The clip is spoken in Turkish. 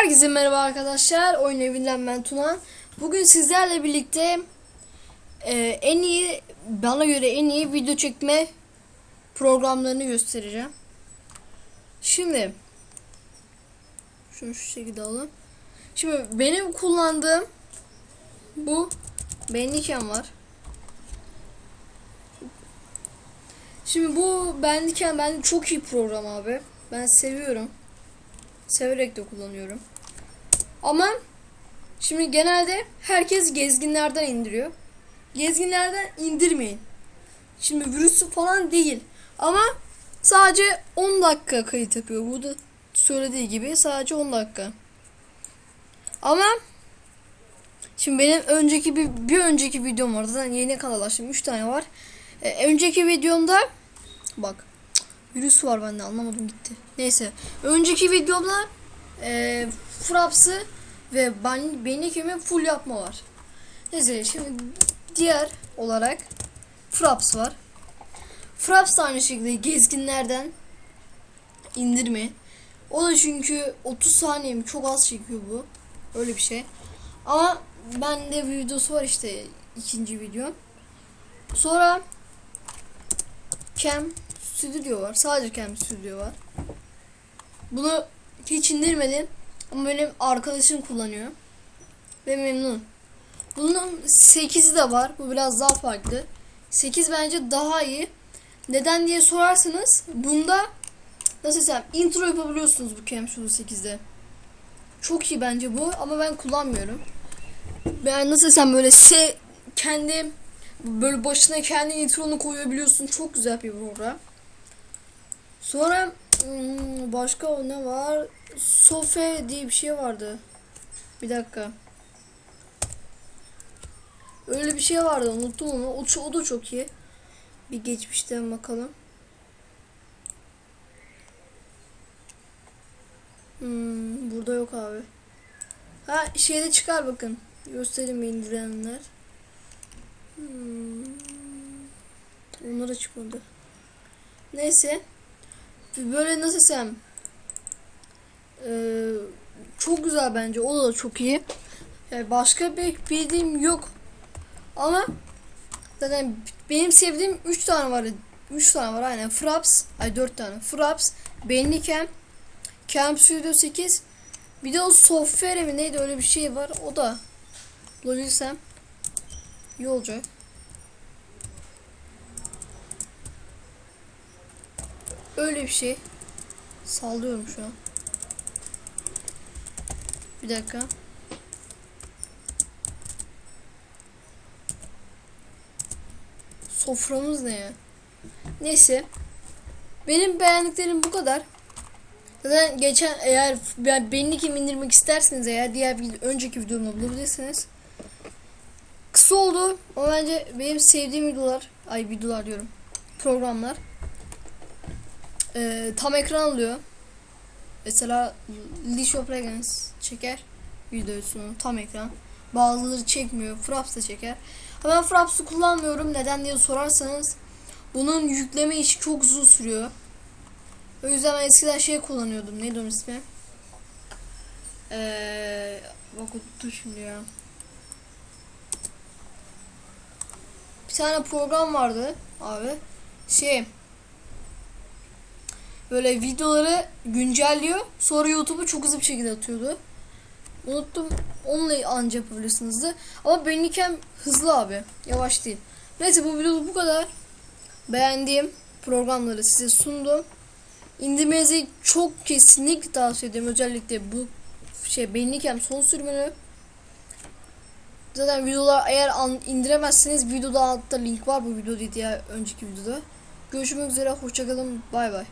Herkese merhaba arkadaşlar. Oyun evinden ben Tuna. Bugün sizlerle birlikte e, en iyi bana göre en iyi video çekme programlarını göstereceğim. Şimdi şunu şu şekilde alalım. Şimdi benim kullandığım bu Bandicam var. Şimdi bu Bandicam bence çok iyi program abi. Ben seviyorum. Severek de kullanıyorum. Ama şimdi genelde herkes gezginlerden indiriyor. Gezginlerden indirmeyin. Şimdi virüsü falan değil. Ama sadece 10 dakika kayıt yapıyor. Burada söylediği gibi sadece 10 dakika. Ama şimdi benim önceki bir, bir önceki videom var. Zaten yeni kanal açtım. 3 tane var. Ee, önceki videomda bak Virüs var bende anlamadım gitti. Neyse. Önceki videomda e, Fraps'ı ve ben, Bandicam'i full yapma var. Neyse şimdi diğer olarak Fraps var. Fraps da aynı şekilde gezginlerden indirme. O da çünkü 30 saniye mi çok az çekiyor bu. Öyle bir şey. Ama bende videosu var işte ikinci video. Sonra Cam Studio var. Sadece Cam Studio var. Bunu hiç indirmedim. Ama benim arkadaşım kullanıyor. Ve memnun. Bunun 8'i de var. Bu biraz daha farklı. 8 bence daha iyi. Neden diye sorarsanız bunda nasıl desem intro yapabiliyorsunuz bu Cam Studio 8'de. Çok iyi bence bu ama ben kullanmıyorum. Ben nasıl desem böyle se kendi böyle başına kendi intronu koyabiliyorsun. Çok güzel bir program. Sonra hmm, başka ne var? Sofe diye bir şey vardı. Bir dakika. Öyle bir şey vardı unuttum onu. O, o da çok iyi. Bir geçmişten bakalım. Hmm, burada yok abi. Ha şeyde çıkar bakın. Göstereyim indirenler. Hmm. Onlara çıkmadı. Neyse. Böyle nasıl desem. Ee, çok güzel bence. O da çok iyi. Yani başka bir bildiğim yok. Ama zaten benim sevdiğim 3 tane var. 3 tane var aynen. Fraps. Ay 4 tane. Fraps. Bandicam. Camp Studio 8. Bir de o software mi neydi öyle bir şey var. O da bulabilirsem iyi olacak. Öyle bir şey. Sallıyorum şu an. Bir dakika. Soframız ne ya? Neyse. Benim beğendiklerim bu kadar. Zaten geçen eğer yani beni kim indirmek isterseniz eğer diğer bir önceki videomda bulabilirsiniz. Kısa oldu ama bence benim sevdiğim videolar, ay videolar diyorum. Programlar. Ee, tam ekran alıyor. Mesela Leash of Legends çeker videosunu tam ekran. Bazıları çekmiyor. Fraps da çeker. Ama ben Fraps'ı kullanmıyorum. Neden diye sorarsanız bunun yükleme işi çok uzun sürüyor. O yüzden ben eskiden şey kullanıyordum. Neydi onun ismi? Eee bak şimdi ya. Bir tane program vardı abi. Şey böyle videoları güncelliyor. Sonra YouTube'u çok hızlı bir şekilde atıyordu. Unuttum. Onunla anca yapabilirsinizdi. Ama benimken hızlı abi. Yavaş değil. Neyse bu video bu kadar. Beğendiğim programları size sundum. İndirmenizi çok kesinlikle tavsiye ederim. Özellikle bu şey benlikem son sürümünü. Zaten videolar eğer an, indiremezseniz videoda altta link var bu video diye önceki videoda. Görüşmek üzere hoşçakalın bay bay.